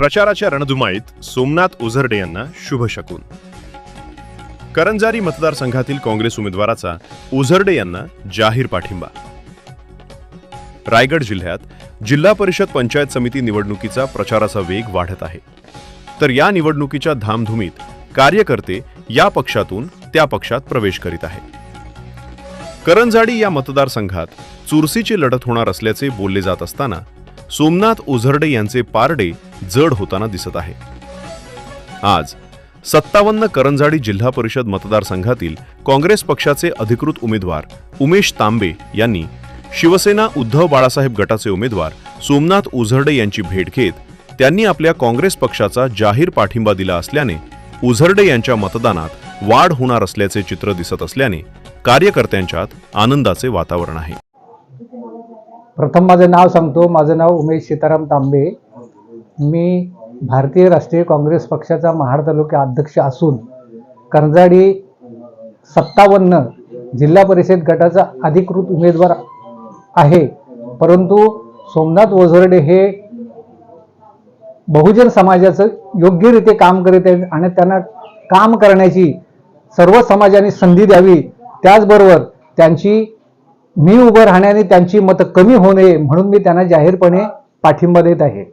प्रचाराच्या रणधुमाईत सोमनाथ उझरडे यांना शुभ शकून. करंजारी मतदारसंघातील काँग्रेस उमेदवाराचा उझरडे यांना जाहीर पाठिंबा. रायगड जिल्ह्यात जिल्हा परिषद पंचायत समिती निवडणुकीचा प्रचाराचा वेग वाढत आहे. तर या निवडणुकीच्या धामधुमीत कार्यकर्ते या पक्षातून त्या पक्षात प्रवेश करीत आहेत. करंजाडी या मतदारसंघात चुरसीची लढत होणार असल्याचे बोलले जात असताना सोमनाथ उझरडे यांचे पारडे जड होताना दिसत आहे. आज सत्तावन्न करंजाडी जिल्हा परिषद मतदारसंघातील काँग्रेस पक्षाचे अधिकृत उमेदवार उमेश तांबे यांनी शिवसेना उद्धव बाळासाहेब गटाचे उमेदवार सोमनाथ उझरडे यांची भेट घेत त्यांनी आपल्या काँग्रेस पक्षाचा जाहीर पाठिंबा दिला असल्याने उझरडे यांच्या मतदानात वाढ होणार असल्याचे चित्र दिसत असल्याने कार्यकर्त्यांच्यात आनंदाचे वातावरण आहे. प्रथम माझं नाव सांगतो. माझं नाव उमेश सीताराम तांबे. मी भारतीय राष्ट्रीय काँग्रेस पक्षाचा महाड तालुका अध्यक्ष असून करंजाडी सत्तावन्न जिल्हा परिषद गटाचा अधिकृत उमेदवार आहे. परंतु सोमनाथ वझरडे हे बहुजन समाजाचं योग्यरीत्या काम करीत आहेत आणि त्यांना काम करण्याची सर्व समाजाने संधी द्यावी. त्याचबरोबर त्यांची मी उभं राहण्याने त्यांची मतं कमी होऊ नये म्हणून मी त्यांना जाहीरपणे पाठिंबा देत आहे.